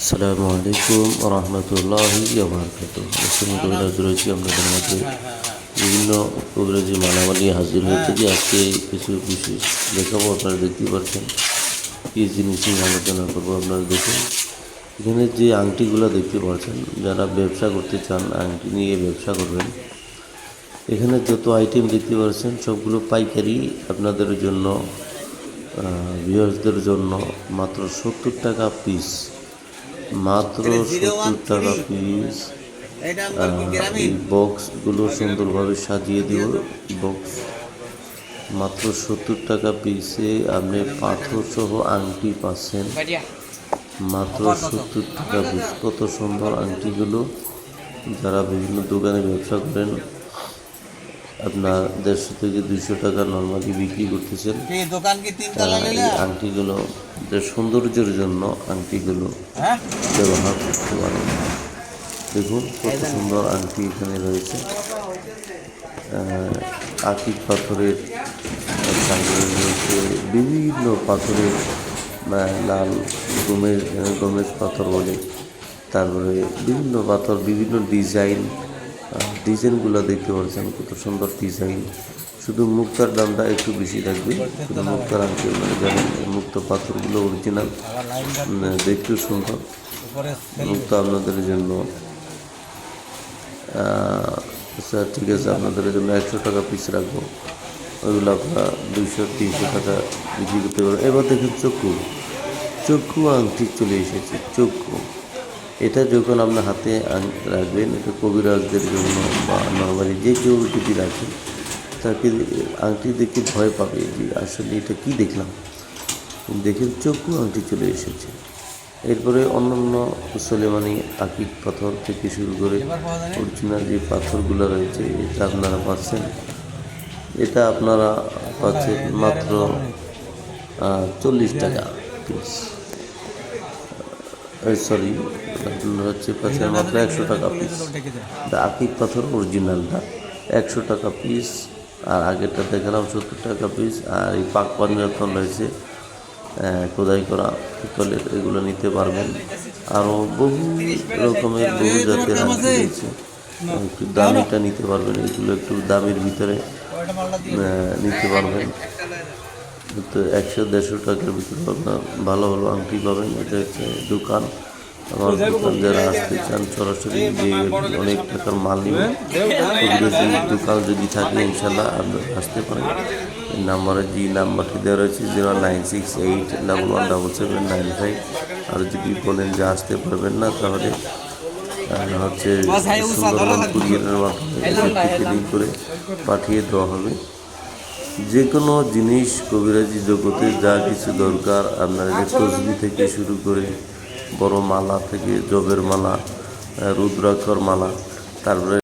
আসসালামু আলাইকুম রহমতুল্লাহি মুসলিম কবিরাজ রয়েছে আপনাদের মধ্যে বিভিন্ন কবিরাজি মালামালি হাজির হয়ে থেকে। আজকে কিছু বিশেষ দেখাবো, আপনারা দেখতে পাচ্ছেন কী জিনিস নিয়ে আলোচনা করব আপনারা দেখুন এখানে যে আংটিগুলো দেখতে পাচ্ছেন, যারা ব্যবসা করতে চান, আংটি নিয়ে ব্যবসা করবেন। এখানে যত আইটেম দেখতে পাচ্ছেন, সবগুলো পাইকারি আপনাদের জন্য ভিউয়ার্সদের জন্য মাত্র সত্তর টাকা পিস মাত্র সত্তর টাকা পিস বক্সগুলো সুন্দরভাবে সাজিয়ে দিব। বক্স মাত্র সত্তর টাকা পিসে আপনি পাথর সহ আংটি পাচ্ছেন। মাত্র সত্তর টাকা পিস কত সুন্দর আংটিগুলো? যারা বিভিন্ন দোকানে ব্যবসা করেন আপনার দেড়শো থেকে দুইশো টাকা নর্মালি বিক্রি করতেছেন আংটিগুলো যে সৌন্দর্যের জন্য আংটিগুলো হ্যাঁ? ব্যবহার করতে পারেন। দেখুন কত সুন্দর আংটি এখানে রয়েছে। আকিক পাথরের রয়েছে বিভিন্ন পাথরের লাল গমেজ গমেজ পাথর বলে। তারপরে বিভিন্ন পাথর বিভিন্ন ডিজাইন ডিজাইনগুলো দেখতে পাচ্ছেন কত সুন্দর ডিজাইন। শুধু মুক্তার দামটা একটু বেশি থাকবে। শুধু মুক্তার আংটি মানে যেমন মুক্ত পাথরগুলো অরিজিনাল দেখতেও সুন্দর। মুক্ত আপনাদের জন্য ঠিক আছে, আপনাদের জন্য একশো টাকা পিস রাখব। ওইগুলো আপনারা দুইশো, তিনশো টাকা বিক্রি করতে পারবেন। এবার দেখুন চক্ষু। চক্ষু আংটি চলে এসেছে, চক্ষু। এটা যখন আপনার হাতে রাখবেন, এটা কবিরাজদের জন্য বা নর্মালি যে কেউ যদি রাখে তাকে আংটি দেখে ভয় পাবে যে আসলে এটা কি দেখলাম। দেখে চক্ষু আংটি চলে এসেছে। এরপরে অন্যান্য সুলেমানি আকিক পাথর থেকে শুরু করে? অরিজিনাল যে পাথরগুলো রয়েছে, এটা আপনারা পাচ্ছেন। এটা আপনারা পাচ্ছেন মাত্র চল্লিশ টাকা পিস সরি আপনারা হচ্ছে পাচ্ছেন মাত্র একশো টাকা পিস আকিক পাথর অরিজিনালটা। একশো টাকা পিস আর আগেরটা দেখালাম সত্তর টাকা পিস আর এই পাক পাঞ্জাতন রয়েছে খোদাই করা পিতলের এগুলো নিতে পারবেন। আরও বহু রকমের বহু জাতের আংটি রয়েছে। একটু দামিটা নিতে পারবেন এগুলো একটু দামের ভিতরে নিতে পারবেন। তো একশো দেড়শো টাকার ভিতরে আপনার ভালো ভালো আংটি পাবেন এটা হচ্ছে দোকান। আমার দোকান যারা আসতে চান, সরাসরি যে অনেক টাকার মাল দোকান যদি থাকে ইনশাল্লাহ আসতে পারেন। নাম্বারে নাম্বারটি দেওয়া রয়েছে nine six eight double one double seven nine five. আর যদি আসতে পারবেন না, তাহলে হচ্ছে কুরিয়ারের মাধ্যমে করে পাঠিয়ে দেওয়া হবে। যে কোনো জিনিস কবিরাজি জগতে যা কিছু দরকার, আপনার তসবি থেকে শুরু করে বড় মালা থেকে জবের মালা রুদ্রাক্ষর মালা তারপরে